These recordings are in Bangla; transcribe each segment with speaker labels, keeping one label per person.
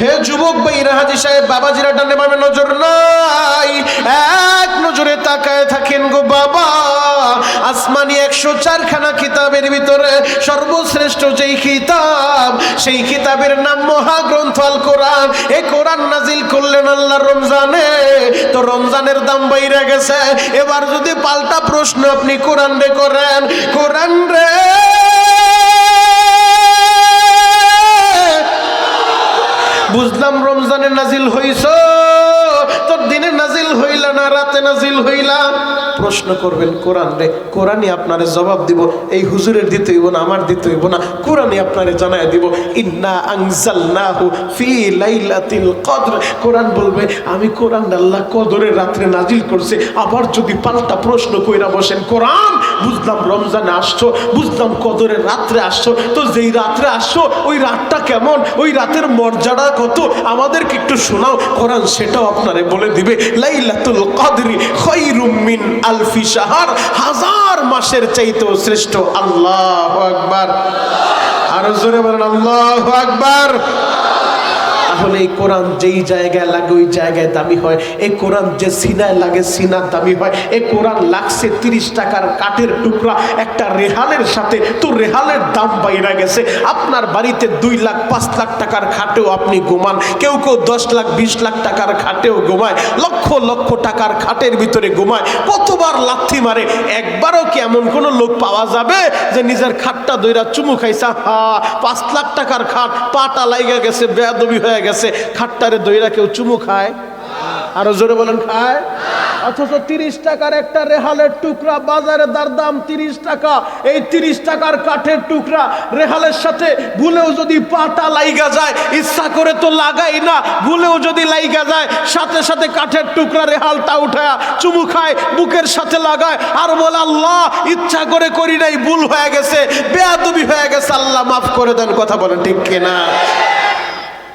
Speaker 1: হে যুবক ভাইরা, হাজি সাহেব, বাবাজিরা ডানে বামে নজর নাই। এক নজরে তাকায় থাকেন গো বাবা। আসমানি একশো চারখানা কিতাবের ভিতরে সর্বশ্রেষ্ঠ যেই কিতাব, সেই কিতাবের নাম মহাগ্রন্থ আল কোরআন। এই কোরআন নাজিল করলেন আল্লাহ রমজানে। তো রমজানের দাম বাইরে গেছে। এবার যদি পাল্টা প্রশ্ন আপনি কোরআন রে করেন, কোরআন রে বুঝলাম রমজানে নাজিল হইছ তোর দিনে নাজিল হইলা না রাতে নাজিল হইলা? প্রশ্ন করবেন, কোরআন রে, কোরআনই আপনারে জবাব দিব। এই হুজুরের দিতে হইব না, আমার দিতে হইব না। কোরআনই আপনারে জানায় দিব, ইন্না আনজালনাহু ফি লাইলাতিল কদর। কোরআন বলবে, আমি কোরআন আল্লাহ কদরের রাত্রে নাজিল করছে। আবার যদি পাল্টা প্রশ্ন কইরা বসেন, কোরআন, বুঝলাম রমজানে আসছো, বুঝলাম কদরের রাত্রে আসছো, তো যেই রাত্রে আসছো, ওই রাতটা কেমন? ওই রাতের মর্যাদা কত? আমাদেরকে একটু শোনাও, কোরআন সেটাও আপনারে বলে দিবে। লাইলাতুল কদরি খৈরুম মিন আলফি শাহর। হাজার মাসের চাইতেও শ্রেষ্ঠ। আল্লাহু আকবার। আরও জোরে বলেন, আল্লাহু আকবার। তাহলে এই কোরআন যেই জায়গায় লাগে, ওই জায়গায় দামি হয়। এই কোরআন যে সিনায় লাগে, সিনার দামি হয়। এই কোরআন লাগছে তিরিশ টাকার কাঠের টুকরা, একটা রেহালের সাথে। তো রেহালের দাম বাইরা গেছে। আপনার বাড়িতে দুই লাখ, পাঁচ লাখ টাকার খাটেও আপনি ঘুমান। কেউ কেউ দশ লাখ, বিশ লাখ টাকার খাটেও ঘুমায়। লক্ষ লক্ষ টাকার খাটের ভিতরে ঘুমায়। কতবার লাথি মারে। একবারও কি এমন কোনো লোক পাওয়া যাবে যে নিজের খাটটা দইরা চুমু খাইছা? হা পাঁচ লাখ টাকার খাট, পাটা লাইগা গেছে, বেয়াদবি হয়ে গেছে। খাটটারে দইরা কেউ চুমু খায়? আরও জোরে বলেন, খায়? অথচ তিরিশ টাকার একটা রেহালের টুকরা, বাজারে তার দাম তিরিশ টাকা। এই তিরিশ টাকার কাঠের টুকরা রেহালের সাথে ভুলেও যদি পাটা লাইগা যায়, ইচ্ছা করে তো লাগাই না, ভুলেও যদি লাইগা যায়, সাথে সাথে কাঠের টুকরা রেহালটা উঠায় চুমু খায়, বুকের সাথে লাগায়। আর বলে, আল্লাহ, ইচ্ছা করে করি নাই, ভুল হয়ে গেছে, বেয়াদবি হয়ে গেছে, আল্লাহ মাফ করে দেন। কথা বলেন ঠিক কিনা?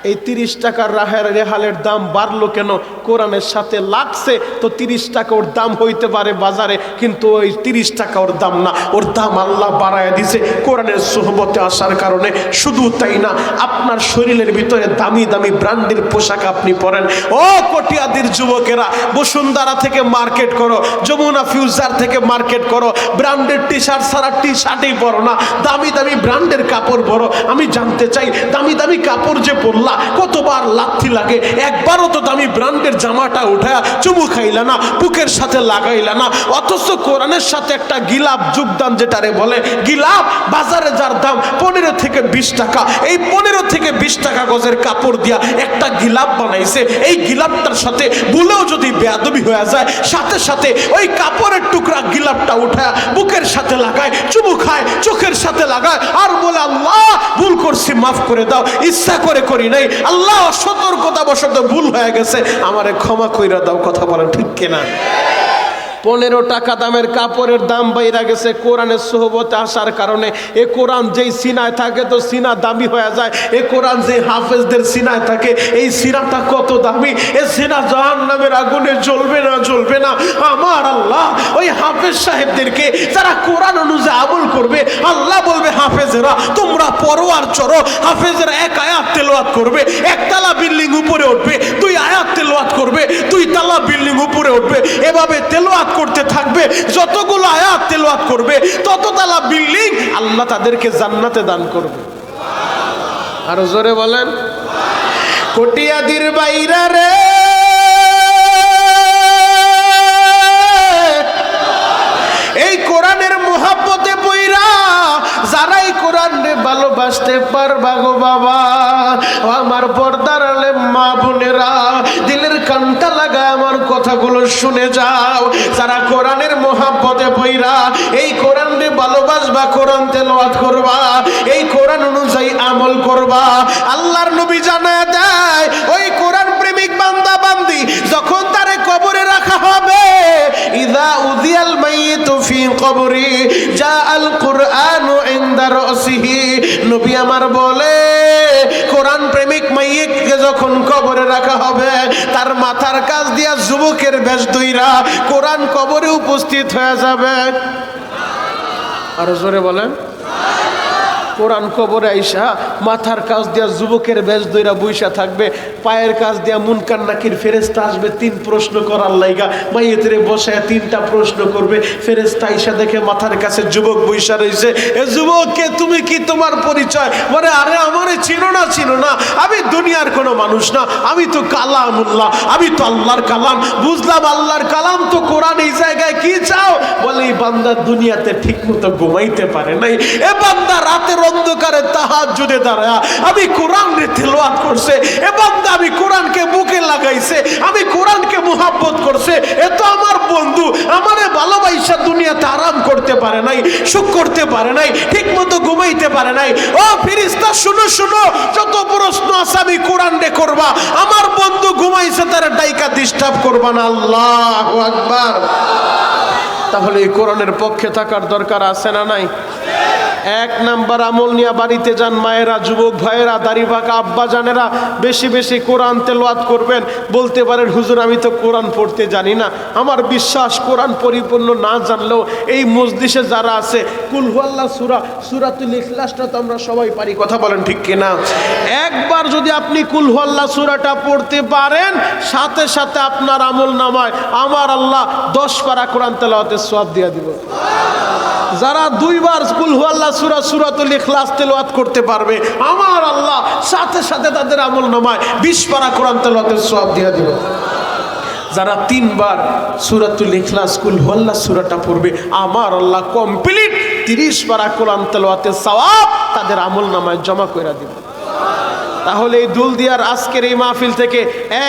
Speaker 1: এই তিরিশ টাকার রাহের রেহালের দাম বাড়লো কেন? কোরআনের সাথে লাগছে? তো তিরিশ টাকা ওর দাম হইতে পারে বাজারে, কিন্তু ওই তিরিশ টাকা ওর দাম না। ওর দাম আল্লাহ বাড়ায় দিছে কোরআনের সোহবতে আসার কারণে। শুধু তাই না, আপনার শরীরের ভিতরে দামি দামি ব্র্যান্ডের পোশাক আপনি পরেন। ও কটিয়াদির যুবকেরা, বসুন্ধরা থেকে মার্কেট করো, যমুনা ফিউজার থেকে মার্কেট করো, ব্র্যান্ডের টি শার্ট সারা টি শার্টই পরো না। দামি দামি ব্র্যান্ডের কাপড় পরো। আমি জানতে চাই, দামি দামি কাপড় যে পরলা কতবার লাথি লাগে, একবারও তো দামি ব্র্যান্ডের জামাটা উঠায় চুমু খাইলা না, বুকের সাথে লাগাইলা না, অথচ কোরআনের সাথে একটা গিলাপ যোগদান যেটারে বলে, গিলাপ বাজারে যার দাম পনেরো থেকে বিশ টাকা, এই পনেরো থেকে বিশ টাকা গজের কাপড় দিয়া একটা গিলাপ বানাইছে, এই গিলাপটার সাথে ভুলেও যদি বেয়াদবি হয়ে যায়, সাথে সাথে ওই কাপড়ের টুকরা গিলাপটা উঠায় বুকের সাথে লাগায়, চুমু খায়, চোখের সাথে লাগায়, আর বলে, আল্লাহ, ভুল করছি, মাফ করে দাও, ইচ্ছা করে করি নাই আল্লাহ সতর্কতা বশত ভুল হয়ে গেছে আমারে ক্ষমা কইরা দাও কথা বলেন ঠিক কিনা? পনেরো টাকা দামের কাপড়ের দাম বাইরা গেছে। কোরআনের সোহবতে আসার কারণে এ কোরআন যেই সিনায় থাকে তো সিনা দামি হয়ে যায়। এ কোরআন যে হাফেজদের সিনায় থাকে, এই সিনাটা কত দামি? এ সিনা জাহান নামের আগুনে জ্বলবে না জ্বলবে না? আমার আল্লাহ, ওই হাফেজ সাহেবদেরকে যারা কোরআন অনুযায়ী আমল করবে, আল্লাহ বলবে, হাফেজেরা, তোমরা পরো আর চড়ো। হাফেজেরা এক আয়াত তেলোয়াত করবে একতলা বিল্ডিং উপরে উঠবে, দুই আয়াত তেলোয়াত করবে, দুই তালা বিল্ডিং উপরে উঠবে। এভাবে তেলোয়াত করতে থাকবে যতগুলো আয়াত তেলোয়াত করবে তত তালা বিল্ডিং আল্লাহ তাদেরকে জান্নাতে দান করবে। আরও জোরে বলেন। কটিয়াদির বাইরা রে। এই কোরআনের মোহাব্বতে বইরা যারাই কোরআন রে ভালোবাসতে পারবা গো বাবা আমার পর্দার মা বোনেরা দিলের কানটা লাগায় আমার কথাগুলো শুনে যাও। যারা কোরআনের মোহাব্বতে বইরা এই কোরআন রে ভালোবাসবা, কোরআন তেলাওয়াত করবা, এই কোরআন অনুযায়ী আমল করবা। আল্লাহর নবী জানা দেয়, ওই কোরআন প্রেমিক বান্দা বান্দি, যখন তারে কবরে রাখা হবে ইদা উদিয়াল الميت في قبري জা القرآن عند رأسه নবী আমার বলে, কোরআন প্রেমিক মাইয়েককে যখন কবরে রাখা হবে, তার মাথার কাজ দিয়া যুবকের বেশ দইরা কোরআন কবরে উপস্থিত হয়ে যাবে। আরও জোরে বলেন। কোরআন কবরে আইসা মাথার কাজ দিয়া যুবকের বেশ দইরা বইসা থাকবে, পায়ের কাজ দিয়া মুনকান নাকির ফেরেস্তা আসবে, তিন প্রশ্ন করার লাইগা মাইয়েতরে বসায় তিনটা প্রশ্ন করবে ফেরেস্তা আইসা দেখে মাথার কাছে যুবক বইসা রয়েছে এ যুবক, কে তুমি কি তোমার পরিচয়? বলে, আরে আমারে চিনো না চিনো না, আমি দুনিয়ার কোনো মানুষ না, আমি তো কালামুল্লাহ, আমি তো আল্লাহর কালাম, বুঝলাম আল্লাহর কালাম, তো কোরআন এই জায়গায় কি চাও? বলে, এই বান্দা দুনিয়াতে ঠিক মতো ঘুমাইতে পারে নাই, এ বান্দা রাতের অন্ধকারে তাহার জুড়ে দাঁড়ায় আমি কোরআন তেলোয়াত করছে, এ বান্দা আমি কোরআনকে বুকে লাগাইছে, আমি কোরআনকে মোহাব্বত করছে, এ তো আমার বন্ধু, আমার ভালোবাসা দুনিয়াতে আরাম করতে পারে নাই, সুখ করতে পারে নাই ঠিক মতো ঘুমাইতে পারে নাই। ও ফিরিস্তা শুনো শুনো, যত প্রশ্ন আছে আমি কোরআন রে করবা, আমার বন্ধু ঘুমাইছে, তার ডাইকা ডিস্টার্ব করবা না, আল্লাহ আকবার। তাহলে এই কোরআনের পক্ষে থাকার দরকার আছে না নাই? এক নাম্বার আমল নিয়ে বাড়িতে যান মায়েরা, যুবক ভাইয়েরা দাড়ি পাকা আব্বা জানেরা, বেশি বেশি কোরআন তেলোয়াত করবেন। বলতে পারেন, হুজুর, আমি তো কোরআন পড়তে জানি না। আমার বিশ্বাস কোরআন পরিপূর্ণ না জানলেও এই মসজিষে যারা আছে কুলহুয়াল্লাহ সুরা, সুরাতুল ইখলাসটা তো আমরা সবাই পারি। কথা বলেন ঠিক কিনা? একবার যদি আপনি কুলহুয়াল্লাহ সুরাটা পড়তে পারেন, সাথে সাথে আপনার আমল নামায়, আমার আল্লাহ দশ পারা কোরআন তেলাওয়াতের সব দিয়ে দিব যারা দুইবার স্কুল হুয়াল্লা সুরা সুরাতুল ইখলাস তেলাওয়াত করতে পারবে, আমার আল্লাহ সাথে সাথে তাদের আমল নামায় বিশ পারা কোরআন তেলাওয়াতের সব দিয়ে দিব। যারা তিনবার সুরাতুল ইখলাস কুল হুয়াল্লা সুরাটা পড়বে, আমার আল্লাহ কমপ্লিট তিরিশ পারা কোরআন তেলাওয়াতের সওয়াব তাদের আমল নামায় জমা করে দিবে। তাহলে এই দুলদিয়ার আজকের এই মাহফিল থেকে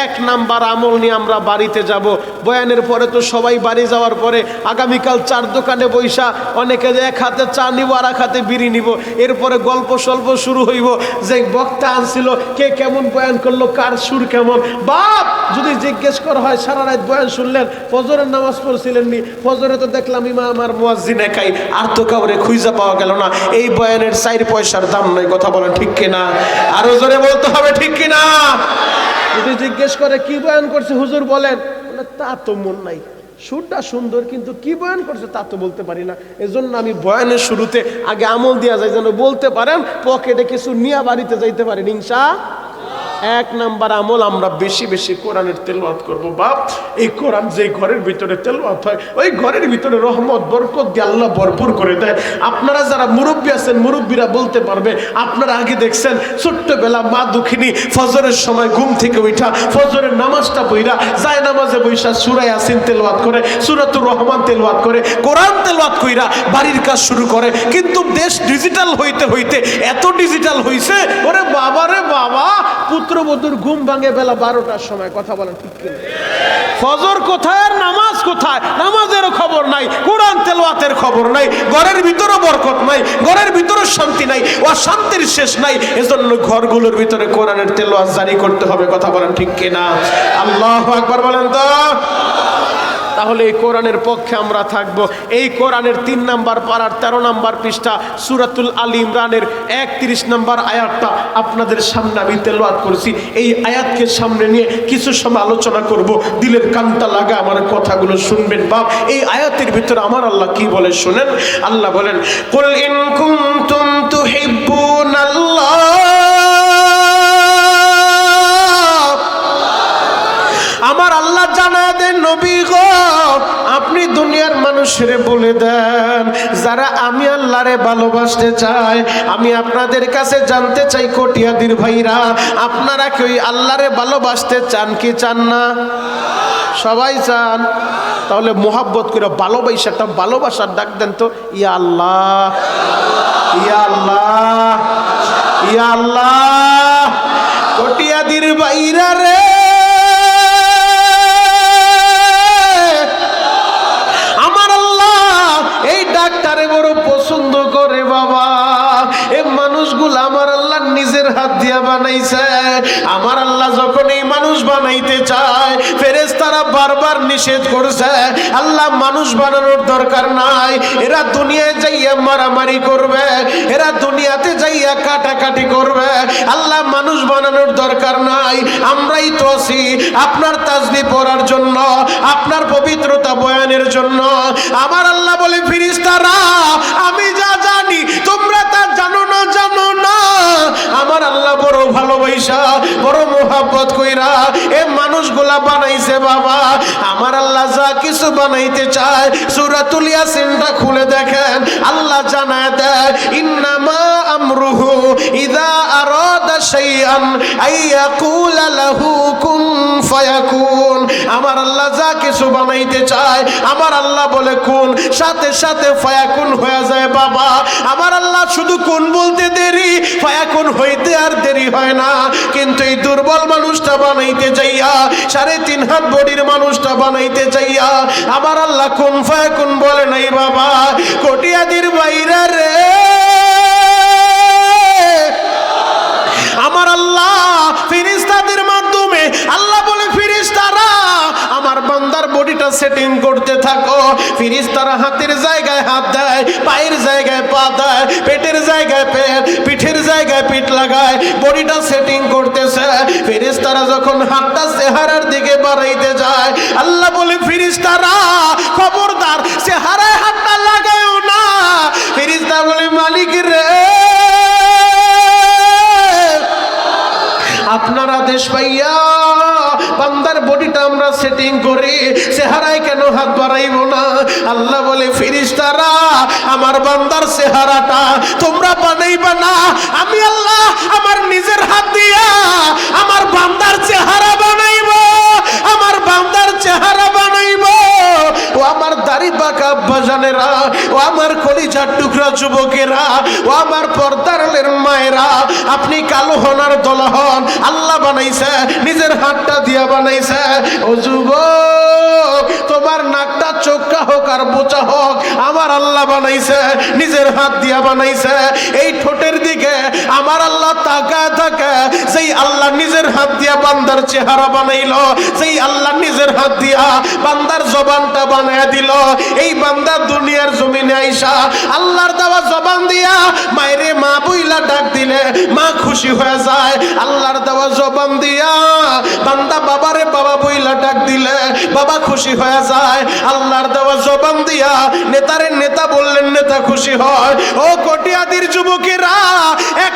Speaker 1: এক নাম্বার আমল নিয়ে আমরা বাড়িতে যাব। বয়ানের পরে তো সবাই বাড়ি যাওয়ার পরে আগামীকাল চার দোকানে বৈশা, অনেকে এক হাতে চা নিব, আর এক হাতে বিড়ি নিব। এরপরে গল্প স্বল্প শুরু হইব। যে বক্তা আনছিল, কে কেমন বয়ান করল, কার সুর কেমন? বাপ, যদি জিজ্ঞেস করা হয়, সারা রাত বয়ান শুনলেন, ফজরের নামাজ পড়ছিলেন নি ফজরে তো দেখলাম ইমা আমার মুয়াজ্জিন একাই। আর তো কাউরে খুঁজা পাওয়া গেল না। এই বয়ানের চার পয়সার দাম নাই কথা বলেন ঠিক কিনা? আরও জোরে বলতে হবে ঠিক কিনা? যদি জিজ্ঞেস করে কি বয়ান করছে? হুজুর বলেন বলে, তা তো মন নাই। সুরটা সুন্দর কিন্তু কি বয়ান করছে তা তো বলতে পারি না। এজন্য আমি বয়ানের শুরুতে আগে আমল দেওয়া যায় যেন বলতে পারেন পকেটে কিছু নিয়ে বাড়িতে যাইতে পারেন ইনশা এক নাম্বার আমল আমরা বেশি বেশি কোরআনের তেলওয়াত করব, বাপ। এই কোরআন যে ঘরের ভিতরে তেলওয়াত হয়, ওই ঘরের ভিতরে রহমত, বরকত দিয়ে আল্লাহ ভরপুর করে দেয়। আপনারা যারা মুরব্বী আছেন, মুরব্বীরা বলতে পারবে, আপনারা আগে দেখছেন, ছোট্টবেলা মা দুঃখিনী ফজরের সময় ঘুম থেকে উঠা, ফজরের নামাজটা বইরা যায় নামাজে বৈশা সুরায় আসিন তেলওয়াত করে, সুরাতুর রহমান তেলওয়াত করে, কোরআন তেলওয়াত কইরা বাড়ির কাজ শুরু করে। কিন্তু দেশ ডিজিটাল হইতে হইতে এত ডিজিটাল হইছে, ওরে বাবা রে বাবা পুত্রবধূর ঘুম ভাঙে বেলা বারোটার সময়, কথা বলেন ঠিক কিনা? ফজর কোথায় আর নামাজ কোথায়? নামাজেরও খবর নাই, কোরআন তেলোয়াতের খবর নাই, ঘরের ভিতরে বরকত নাই, ঘরের ভিতরে শান্তি নাই ও শান্তির শেষ নাই। এজন্য ঘরগুলোর ভিতরে কোরআনের তেলোয়াত জারি করতে হবে, কথা বলেন ঠিক কিনা? আল্লাহ আকবার বলেন তো। তাহলে এই কোরআনের পক্ষে আমরা থাকব। এই কোরআনের তিন নাম্বার পাড়ার তেরো নাম্বার পৃষ্ঠা সুরাতুল আলী ইমরানের একত্রিশ নাম্বার আয়াতটা আপনাদের সামনে আমি তেলোয়াত করেছি। এই আয়াতকে সামনে নিয়ে কিছু সময় আলোচনা করব। দিলের কান্তা লাগা আমার কথাগুলো শুনবেন বাপ। এই আয়াতের ভিতরে আমার আল্লাহ কি বলে শোনেন? আল্লাহ বলেন, কুল ইন কুনতুম তুহিব্বুনাল্লাহ জানা দেন নবী গো, আপনি দুনিয়ার মানুষের বলে দেন। যারা আমি আল্লাহরে ভালোবাসতে চাই আমি আপনাদের কাছে জানতে চাই কটিয়াদির ভাইরা, আপনারা কি ওই আল্লাহরে ভালোবাসতে চান কি চান না? সবাই চান। তাহলে মোহাব্বত করে ভালোবাসা একটা ভালোবাসার ডাক দেন তো, ইয়া আল্লাহ ইয়া আল্লাহ ইয়া আল্লাহ। বারবার নিষেধ করছে, আল্লাহ মানুষ বানানোর দরকার নাই। এরা দুনিয়ায় যাইয়া মারামারি করবে, এরা দুনিয়াতে যাইয়া কাটাকাটি করবে। আল্লাহ মানুষ বানানোর দরকার নাই, আমরাই তো আছি। আপনার তাজবি পড়ার জন্য, আপনার পবিত্রতা বয়ানের জন্য। আমার আল্লাহ বলে, ফিরিস্তারা, আমি যা জানি, তোমরা তা জানো না জানো না। আমার আল্লাহ বড় ভালোবাসা, বড় মোহাব্বত কইরা এ মানুষগুলা বানাইছে বাবা। আমার আল্লাহ যা কিছু বানাইতে চায়, সুরাতুল ইয়াসিনটা খুলে দেখেন। আল্লাহ জানায় দেয়, ইন্নামা আমরুহু ইদা আরাদা শাইআন আইয়াকুলা লাহু কুন ফায়াকুন। আমার আল্লাহ যা কিছু বানাইতে চায়, আমার আল্লাহ বলে, কোন। সাথে সাথে ফায়াকুন হয়ে যায় বাবা। আমার আল্লাহ শুধু কোন বলতে দেরি, ফায়াকুন হইতে আর দেরি হয় না। কিন্তু এই দুর্বল মানুষটা বানাইতে যাইয়া সাড়ে তিন হাত বডির মানুষটা বানাইতে যাইয়া আমার আল্লাহ কোন ফায়াকুন বলে নাই বাবা, কটিয়াদির বাইরে রে। বান্দার সেটিং করতে থাকো। ফিরিস্তারা হাতের জায়গায় হাত দেয়, পায়ের জায়গায় পা দেয়, পেটের জায়গায় পেট, পিঠের জায়গায় পিঠ লাগায়, বডিটা সেটিং করতেছে। ফিরিস্তারা যখন হাতটা চেহারার দিকে বাড়াইতে যায়, আল্লাহ বলে, ফিরিস্তারা, খবরদার, চেহারায় হাতটা লাগায়ও না। ফিরিস্তা বলে মালিক আপনার দেশ পাইয়া বান্দার বডিটা আমরা সেটিং করি, চেহারায় কেন হাত বাড়াইব না? আল্লাহ বলে ফিরিস তারা আমার বান্দার চেহারাটা তোমরা বানাইবা না। আমি আল্লাহ আমার নিজের হাত দিয়া আমার বান্দার চেহারা বানাইব। আমার বান্দার চেহারা বানাইব। ও আমার দাড়ি পাকা আব্বাজানেরা ও আমার কলিজার টুকরা যুবকেরা, ও আমার পর্দারের মায়েরা, আপনি কালো হনার দল হন, আল্লাহ বানাইছে, নিজের হাতটা দিয়া বানাইছে। ও যুবক, তোমার নাকটা চোখটা হোক আর বোচা হোক, আমার আল্লাহ বানাইছে, নিজের হাত দিয়া বানাইছে। এই ঠোঁটের দিকে আমার আল্লাহ তাকায় থাকে সেই আল্লাহ নিজের হাত দিয়া বান্দার চেহারা বানাইলো সেই আল্লাহ নিজের হাত দিয়া বান্দার জবানটা বানায় দিল, এই বান্দা দুনিয়ার জমিনে আইসা আল্লাহর দেওয়া জবান দিয়া মায়েরে মা বইলা ডাক দিলে, মা খুশি হয়ে যায়, আল্লাহর দেওয়া জবান দিয়া বান্দা বাবারে বাবা বইলা ডাক দিলে, বাবা খুশি হয়ে যায়, আল্লাহর দেওয়া জবান দিয়া নেতারে নেতা বললেন, নেতা খুশি হয়, ও কটিয়াদির যুবকেরা একটা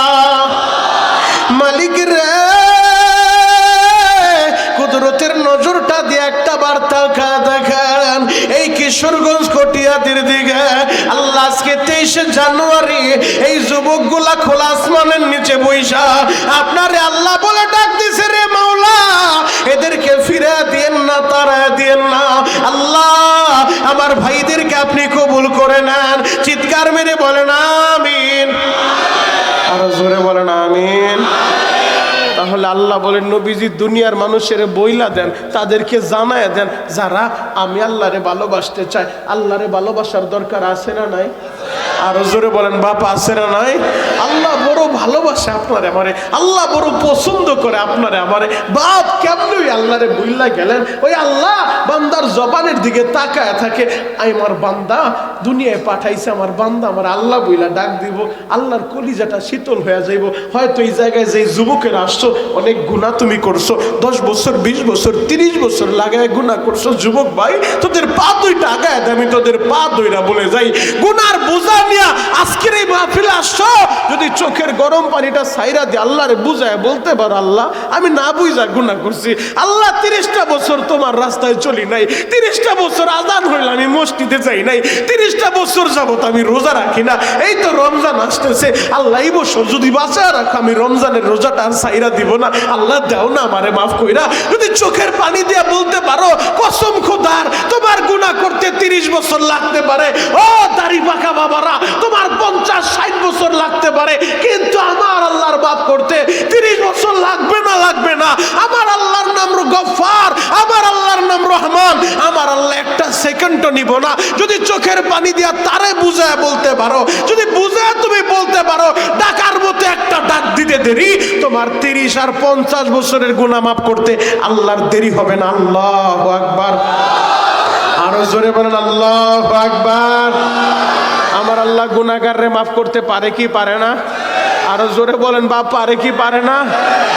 Speaker 1: কিশোরগঞ্জ কটিয়াদের দিকে। আল্লাহ আজকে তেইশে জানুয়ারি এই যুবকগুলা খোলা আসমানের নিচে বৈশা আপনারে আল্লাহ বলে ডাক দিছে রে মাওলা। এদেরকে ফিরে দিয়েন না তারা দিয়েন না। আল্লাহ, আমার ভাইদেরকে আপনি কবুল করে নেন। চিৎকার মেরে বলেন, আমিন। আরও জোরে বলেন, আমিন। তাহলে আল্লাহ বলেন, নবীজি দুনিয়ার মানুষের বইলা দেন, তাদেরকে জানায় দেন, যারা আমি আল্লাহরে ভালোবাসতে চাই। আল্লাহরে ভালোবাসার দরকার আছে না নাই? আরও জোরে বলেন, বাপ আছে না নাই? আল্লাহ বড় ভালোবাসে আপনারে আমারে, আল্লাহ বড় পছন্দ করে আপনারে আমারে। বাপ কেমন ওই আল্লাহরে বইলা গেলেন? ওই আল্লাহ বান্দার জবানের দিকে তাকায় থাকে আমার বান্দা, দুনিয়ায় পাঠাইছে আমার বান্দা, আমার আল্লাহ বইলা ডাক দিব, আল্লাহর কলিজাটা শীতল হয়ে যাইব। হয়তো এই জায়গায় যে যুবকের আসছো অনেক গুণা তুমি করছ, দশ বছর, বিশ বছর, তিরিশ বছর লাগায় গুণা করছ, যুবক ভাই, তোদের পা দুইটা আগায় আমি তোদের পা দুইটা বলে যাই। গুনার বোঝা নিয়া আজকের এই মাহফিলে আসছো যদি চোখের গরম পানিটা সাইরা দিয়ে আল্লাহরে বুঝায়, বলতে পারো, আল্লাহ, আমি না বুঝা গুণা করছি। আল্লাহ, তিরিশটা বছর তোমার রাস্তায় চলি নাই। তিরিশটা বছর আজান হইল আমি মসজিদে যাই নাই। তিরিশটা বছর যাবত আমি রোজা রাখি না। এই তো রমজান আসতেছে। আল্লাহ, এই বছর যদি বাঁচা রাখো, আমি রমজানের রোজাটা আর সাইরা দিব না। আল্লাহ, দাও না আমারে মাফ কইরা। যদি চোখের পানি দিয়ে বলতে পারো, কসম খোদার, তোমার গুনাহ করতে তিরিশ বছর লাগতে পারে। ও দাড়ি পাকা বাবারা, তোমার পঞ্চাশ, ষাট বছর লাগতে পারে। কিন্তু আমার আল্লাহর বাপ করতে তিরিশ বছর লাগবে না লাগবে না। আমার আল্লাহর নাম গফার আমার আল্লাহর নাম রহমান। আমার আল্লাহ একটা সেকেন্ডও নিব না। যদি চোখের পানি দিয়া তারে বুঝায় বলতে পারো, যদি বুঝায় তুমি বলতে পারো ডাকার মতো একটা ডাক দিতে দেরি। তোমার তিরিশ আর পঞ্চাশ বছরের গুণা মাফ করতে আল্লাহর দেরি হবে না। আল্লাহ আকবার। আরও জোরে বলেন, আল্লাহ আকবার। আমার আল্লাহ গুনাগাররে মাফ করতে পারে কি পারে না? আরও জোরে বলেন, বাপ, পারে কি পারে না?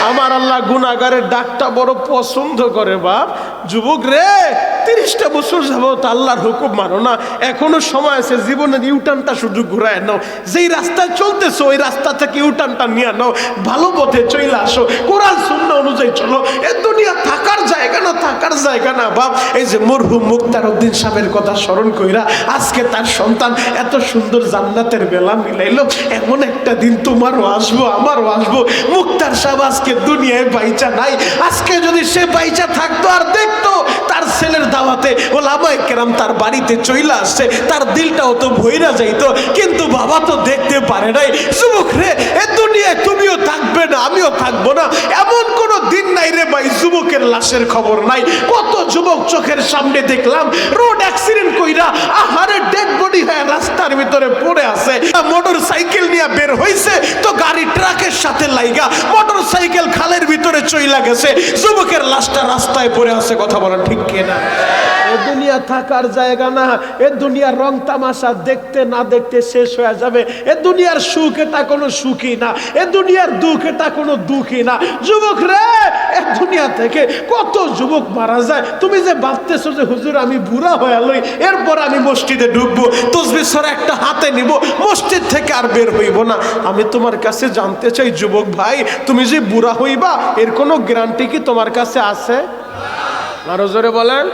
Speaker 1: আমার আল্লাহ গুনাগারের ডাকটা বড় পছন্দ করে, বাপ। যুবক রে, তিরিশটা বছর যাবত আল্লাহর হুকুম মানো না। এখনও সময় আছে, জীবনের ইউটার্নটা শুধু ঘুরায় নাও। যেই রাস্তায় চলতেছো, ওই রাস্তা থেকে ইউটার্নটা নিয়ে নাও। ভালো পথে চলে আসো। কোরআন শূন্য অনুযায়ী চলো। এ দুনিয়া থাকার জায়গা না, থাকার জায়গা না, বাপ। এই যে মরহুম মুক্তার উদ্দিন সাহেবের কথা স্মরণ কইরা আজকে তার সন্তান এত সুন্দর জান্নাতের বেলা মিলাইলো। এমন একটা দিন তোমারও আসব আমারও আসব। মুক্তার সাহেব আজকে দুনিয়ায় বাইচা নাই। আজকে যদি সে বাইচা থাকতো আর দেখতো, তার ছেলের দাওয়াতে ও লামাই কেরাম তার বাড়িতে চইলা আসছে, তার দিলটাও তো ভইরা যাইতো। কিন্তু বাবা তো দেখতে পারে নাই, যুবক রে, এ দুনিয়ায় তুমিও থাকবে না, আমিও থাকব না। এমন কোনো দিন নাই রে ভাই, যুবকের লাশের খবর নাই। কত যুবক চোখের সামনে দেখলাম, রোড অ্যাক্সিডেন্ট কইরা আহারে ডেড বডি হয়ে রাস্তার ভিতরে পড়ে আছে। মোটর সাইকেল নিয়ে বের হইছে তো গাড়ি ট্রাকের সাথে লাইগা মোটর সাইকেল খালের ভিতরে চইলা গেছে। যুবকের লাশটা রাস্তায় পড়ে আছে, কথা বলা ঠিক কিনা? এ দুনিয়া থাকার জায়গা না, এ দুনিয়ার রং তামাশা দেখতে না দেখতে শেষ হয়ে যাবে। এ দুনিয়ার সুখ, এটা কোনো সুখই না। এ দুনিয়ার দুঃখ, এটা কোনো দুঃখই না। যুবক রে, এ দুনিয়া থেকে কত যুবক মারা যায়। তুমি যে ভাবতেছো যে, হুজুর, আমি বুড়া হয়ে লই, এরপর আমি মসজিদে ঢুকবো, তসবি সরে একটা হাতে নিব, মসজিদ থেকে আর বের হইব না। আমি তোমার কাছে জানতে চাই, যুবক ভাই, তুমি যে বুড়া হইবা, এর কোনো গ্যারান্টি কি তোমার কাছে আছে? আরও জোরে বলেন।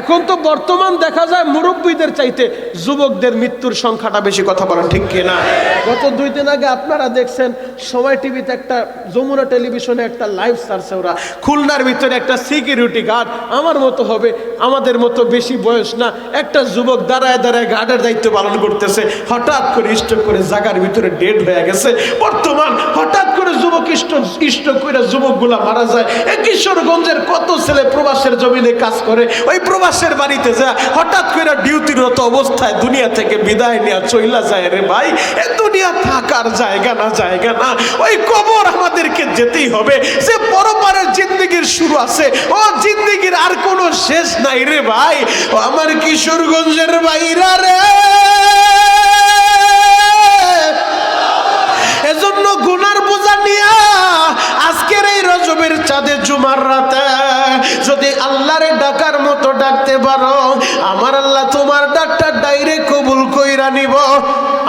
Speaker 1: এখন তো বর্তমান দেখা যায় মুরব্বীদের চাইতে যুবকদের মৃত্যুর সংখ্যাটা বেশি কথা বলেন, ঠিক কিনা গত দুই দিন আগে আপনারা দেখছেন সময় টিভিতে একটা যমুনা টেলিভিশনে একটা লাইভ সারছে ওরা। খুলনার ভিতরে একটা সিকিউরিটি গার্ড, আমার মতো হবে, আমাদের মতো বেশি বয়স না, একটা যুবক দাঁড়ায় দাঁড়ায় গার্ডের দায়িত্ব পালন করতেছে, হঠাৎ করে স্ট্রোক করে জায়গার ভিতরে ডেড হয়ে গেছে। বর্তমান হঠাৎ করে যুবক স্ট্রোক স্ট্রোক করে যুবকগুলা মারা যায়। কিশোরগঞ্জের কত ছেলে প্রবাসের জমিনে কাজ করে, ওই প্রবাসের বাড়িতে যা, হঠাৎ করে ডিউটিরত অবস্থায় দুনিয়া থেকে বিদায় নেওয়া চইলা যায় রে ভাই। এ দুনিয়া থাকার জায়গা না জায়গা না। ওই কবর আমাদেরকে যেতেই হবে। যে পরপারের জিন্দগির শুরু আছে, ও জিন্দগির আর কোনো শেষ নাই রে ভাই। ও আমার কিশোরগঞ্জের বাইরা রে। কইরা নিব।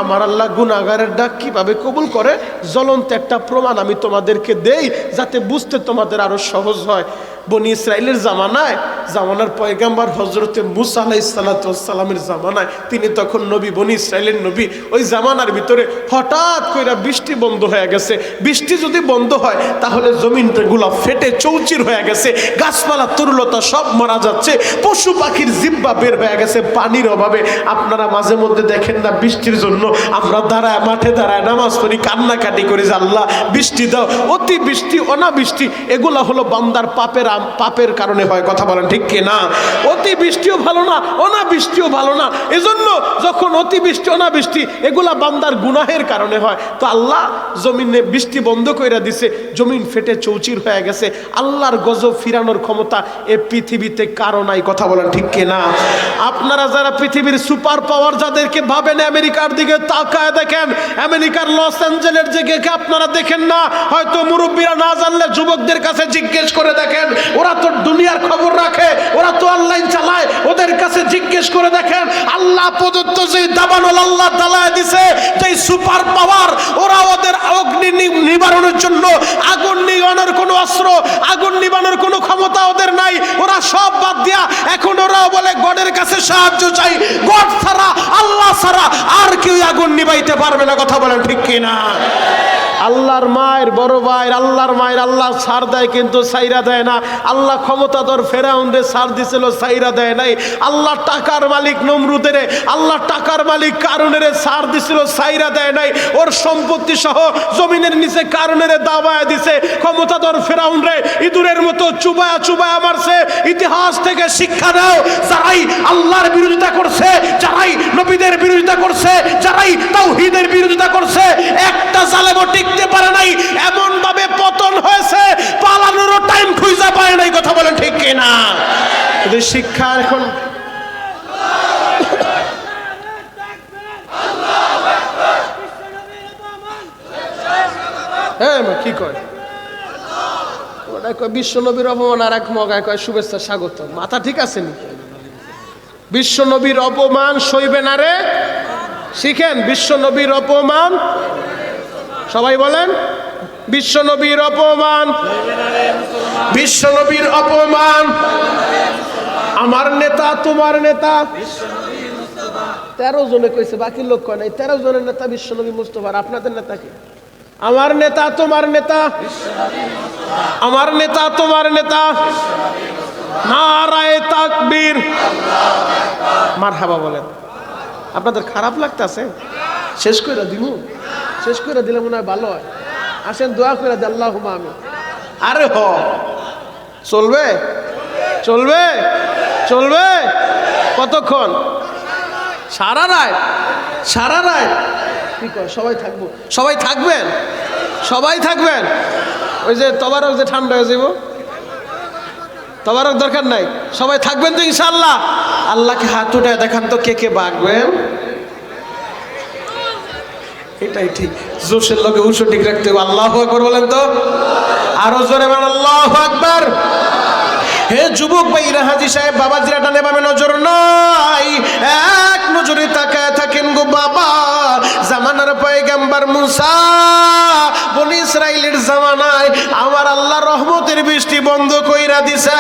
Speaker 1: আমার আল্লাহ গুনাগারের ডাক কীভাবে কবুল করে? জ্বলন্ত একটা প্রমাণ আমি তোমাদেরকে দেই যাতে বুঝতে তোমাদের আরও সহজ হয়। বনি ইসরায়েলের জামানায়, জামানার পয়গাম্বার হজরতে মুসা সালাতামের জামানায়, তিনি তখন নবী, বনি ইসরায়েলের নবী, ওই জামানার ভিতরে হঠাৎ কইরা বৃষ্টি বন্ধ হয়ে গেছে। বৃষ্টি যদি বন্ধ হয়, তাহলে জমিনগুলো ফেটে চৌচির হয়ে গেছে, গাছপালা, তরুলতা সব মারা যাচ্ছে, পশু পাখির জিব্বা বের হয়ে গেছে পানির অভাবে। আপনারা মাঝে মধ্যে দেখেন না বৃষ্টির জন্য আমরা দাঁড়ায়, মাঠে দাঁড়ায় নামাজ পড়ি, কান্নাকাটি করি যে আল্লাহ, বৃষ্টি দাও, অতি বৃষ্টি, অনাবৃষ্টি, এগুলা হলো বান্দার পাপের পাপের কারণে হয়, কথা বলেন ঠিক কি না? অতি বৃষ্টিও ভালো না, অনাবৃষ্টিও ভালো না। এজন্য যখন অতি বৃষ্টি অনাবৃষ্টি, এগুলা বান্দার গুনাহের কারণে হয়। তো আল্লাহ জমিনে বৃষ্টি বন্ধ করে দিছে, জমিন ফেটে চৌচির হয়ে গেছে। আল্লাহর গজব ফিরানোর ক্ষমতা এ পৃথিবীতে কারও নাই, কথা বলেন ঠিক কি না? আপনারা যারা পৃথিবীর সুপার পাওয়ার যাদেরকে ভাবেন আমেরিকার দিকে তাকায় দেখেন, আমেরিকার লস অ্যাঞ্জেলের দিকে আপনারা দেখেন না? হয়তো মুরব্বীরা না জানলে যুবকদের কাছে জিজ্ঞেস করে দেখেন ওরা তো দুনিয়ার খবর রাখে, ওরা তো অনলাইন চালায়। ওদের কাছে জিজ্ঞেস করে দেখেন, আল্লাহ প্রদত্ত যে দাবানল আল্লাহ দালায় দিছে যে সুপার পাওয়ার ওরা ওদের অগ্নি নিবারণের জন্য আগুন নিবানোর কোনো অস্ত্র, আগুন নিবানোর কোনো ক্ষমতা ওদের নাই। ওরা সব বাদ দিয়া এখন ওরা বলে, গডের কাছে সাহায্য চাই। গড ছাড়া, আল্লাহ ছাড়া আর কেউ আগুন নিবাইতে পারবে না। কথা বলেন ঠিক কিনা? আল্লাহর মায়ের বড় ভাইয়ের আল্লাহর মায়ের আল্লাহ সার দেয় কিন্তু সাইরা দেয় না। আল্লাহ ক্ষমতাধর ফেরাউন্ডে সার দিছিল সাইরা দেয় নাই। আল্লাহ টাকার মালিক নমরুদের, আল্লাহ টাকার মালিক কারণের সার দিছিল সাইরা দেয় নাই। ওর সম্পত্তি সহ জমিনের নিচে কারণের দাবায় দিছে। ক্ষমতাধর ফেরাউন রে, ইঁদুরের মতো চুবায়া চুবায়া মারছে। ইতিহাস থেকে শিক্ষা দাও যারাই আল্লাহর বিরোধিতা করছে, যারাই নবীদের বিরোধিতা করছে, যারাই তাওহীদের বিরোধিতা করছে, একটা জালেমও থাকতে পারে নাই এমন ভাবে পতন হয়েছে, পালানোরও টাইম খুঁজে পায় নাই, কথা বলেন ঠিক কিনা? শিক্ষা এখন হ্যাঁ কি কয়? ওটা কয়, বিশ্বনবীর অপমান আর এক মগায় কয়, শুভেচ্ছা, স্বাগত। মাথা ঠিক আছে বিশ্বনবীর অপমান সইবে না রে? শিখেন, বিশ্বনবীর অপমান সবাই বলেন, বিশ্ব নবীর অপমান, বিশ্ব নবীর অপমান। আমার নেতা, তোমার নেতা। তেরো জনে কইছে, বাকি লোক কয় নাই। তেরো জনের নেতা বিশ্ব নবী মুস্তফার আপনাদের নেতা কি? আমার নেতা, তোমার নেতা। আমার নেতা, তোমার নেতা। নারায় তাকবীর। মার হাবা বলেন। আপনাদের খারাপ লাগতেছে? শেষ করে দিব শেষ করে দিলে মনে হয় ভালো হয়। আসেন দোয়া করে দে আল্লাহ আমি আরে হ। চলবে? চলবে? চলবে? কতক্ষণ? সারা রায় সারা রায় কি কয় সবাই থাকব। সবাই থাকবেন? সবাই থাকবেন? ওই যে তবারক যে ঠান্ডা হয়ে যাব তবারক দরকার নাই। সবাই থাকবেন তো ইনশাল্লাহ আল্লাহকে হাত উঠে দেখান তো কে কে বাগবেন। এটাই ঠিক। জোশের লোকে উৎস ঠিক রাখতে হবে। আল্লাহ আকবর বলেন তো? আরও জোরে বলেন, আল্লাহ আকবর। হে যুবক ভাই হাজি সাহেব বাবা জিরাটা নেবাবে নজর নাই। এক নজরে তাকায় থাকেন গো বাবা। জামানার পয়গাম্বার মুসা, বনি ইসরাইলের জামানায় আমার আল্লাহ রহমতের বৃষ্টি বন্ধ কইরা দিছে।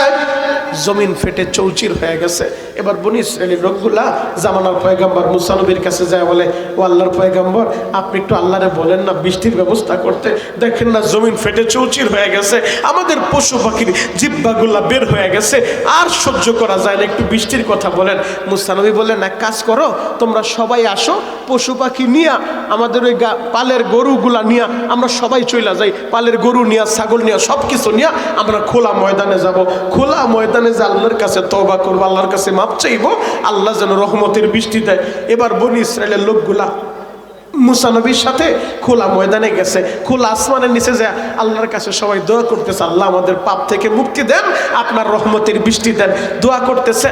Speaker 1: জমিন ফেটে চৌচির হয়ে গেছে। এবার বনি ইসরায়েলের লোকগুলা জামানার পয়গাম্বার মুসা নবীর কাছে যায়, বলে, ও আল্লাহর পয়গাম্বর, আপনি একটু আল্লাহরে বলেন না বৃষ্টির ব্যবস্থা করতে। দেখেন না জমিন ফেটে চৌচির হয়ে গেছে। আমাদের পশু পাখির জিব্বাগুলা বের হয়ে গেছে। আর সহ্য করা যায় না। একটু বৃষ্টির কথা বলেন। মুস্তানবী বলেন এক কাজ করো, তোমরা সবাই আসো, পশু পাখি নিয়া আমাদের ওই পালের গরুগুলা নিয়া আমরা সবাই চইলা যাই। পালের গরু নিয়া, ছাগল নিয়া সব কিছু নিয়া আমরা খোলা ময়দানে যাব। খোলা ময়দানে যে আল্লাহর কাছে তবা করব, আল্লাহর কাছে মাপ চাইব, আল্লাহ যেন রহমতের বৃষ্টি দেয়। এবার বনি ইসরায়েলের লোকগুলা মুসানবীর সাথে খোলা ময়দানে গেছে। খোলা আসমানের নিচে যে আল্লাহর কাছে সবাই দোয়া করতেছে, আল্লাহ আমাদের পাপ থেকে মুক্তি দেন, আপনার রহমতের বৃষ্টি দেন। দোয়া করতেছে